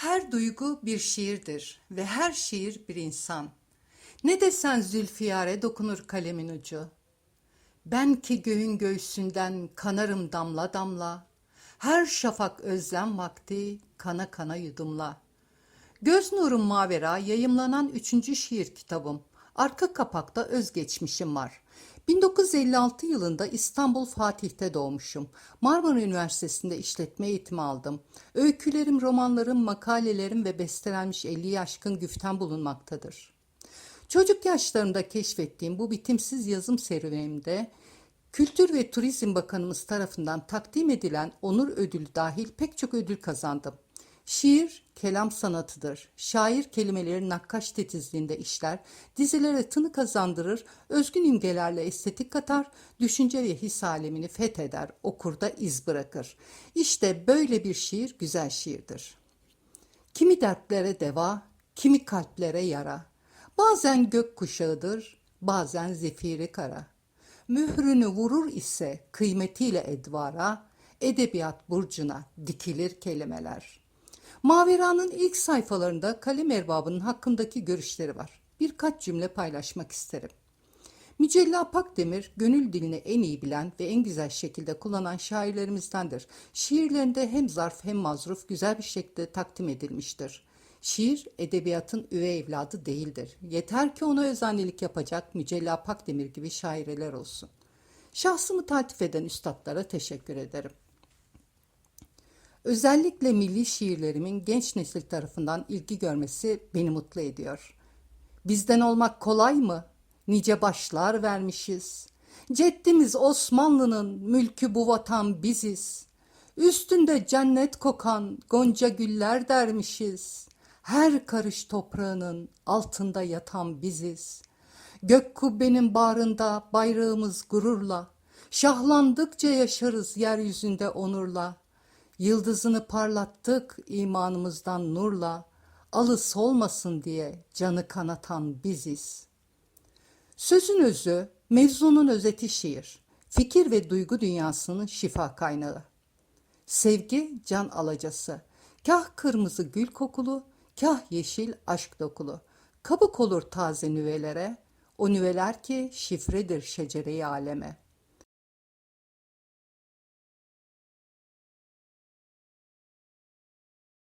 Her duygu bir şiirdir ve her şiir bir insan. Ne desen zülfiyare dokunur kalemin ucu. Ben ki göğün göğsünden kanarım damla damla. Her şafak özlem vakti kana kana yudumla. Göz nurum mavera yayımlanan üçüncü şiir kitabım. Arka kapakta özgeçmişim var. 1956 yılında İstanbul Fatih'te doğmuşum. Marmara Üniversitesi'nde işletme eğitimi aldım. Öykülerim, romanlarım, makalelerim ve bestelenmiş 50'yi aşkın güften bulunmaktadır. Çocuk yaşlarımda keşfettiğim bu bitimsiz yazım serüvenimde Kültür ve Turizm Bakanımız tarafından takdim edilen onur ödülü dahil pek çok ödül kazandım. Şiir, kelam sanatıdır. Şair kelimeleri nakkaş titizliğinde işler, dizilere tını kazandırır, özgün imgelerle estetik katar, düşünce ve his alemini fetheder, okurda iz bırakır. İşte böyle bir şiir güzel şiirdir. Kimi dertlere deva, kimi kalplere yara. Bazen gök kuşağıdır, bazen zifiri kara. Mührünü vurur ise kıymetiyle edvara, edebiyat burcuna dikilir kelimeler. Mavera'nın ilk sayfalarında kalem erbabının hakkındaki görüşleri var. Birkaç cümle paylaşmak isterim. Mücella Pakdemir, gönül dilini en iyi bilen ve en güzel şekilde kullanan şairlerimizdendir. Şiirlerinde hem zarf hem mazruf güzel bir şekilde takdim edilmiştir. Şiir, edebiyatın üvey evladı değildir. Yeter ki ona özenlilik yapacak Mücella Pakdemir gibi şaireler olsun. Şahsımı taltif eden üstadlara teşekkür ederim. Özellikle milli şiirlerimin genç nesil tarafından ilgi görmesi beni mutlu ediyor. Bizden olmak kolay mı? Nice başlar vermişiz. Ceddimiz Osmanlı'nın mülkü bu vatan biziz. Üstünde cennet kokan gonca güller dermişiz. Her karış toprağının altında yatan biziz. Gök kubbenin bağrında bayrağımız gururla. Şahlandıkça yaşarız yeryüzünde onurla. Yıldızını parlattık imanımızdan nurla. Alı solmasın diye canı kanatan biziz. Sözün özü, mevzunun özeti şiir. Fikir ve duygu dünyasının şifa kaynağı. Sevgi can alacası. Kah kırmızı gül kokulu, kah yeşil aşk dokulu. Kabuk olur taze nüvelere, o nüveler ki şifredir şecere-i aleme.''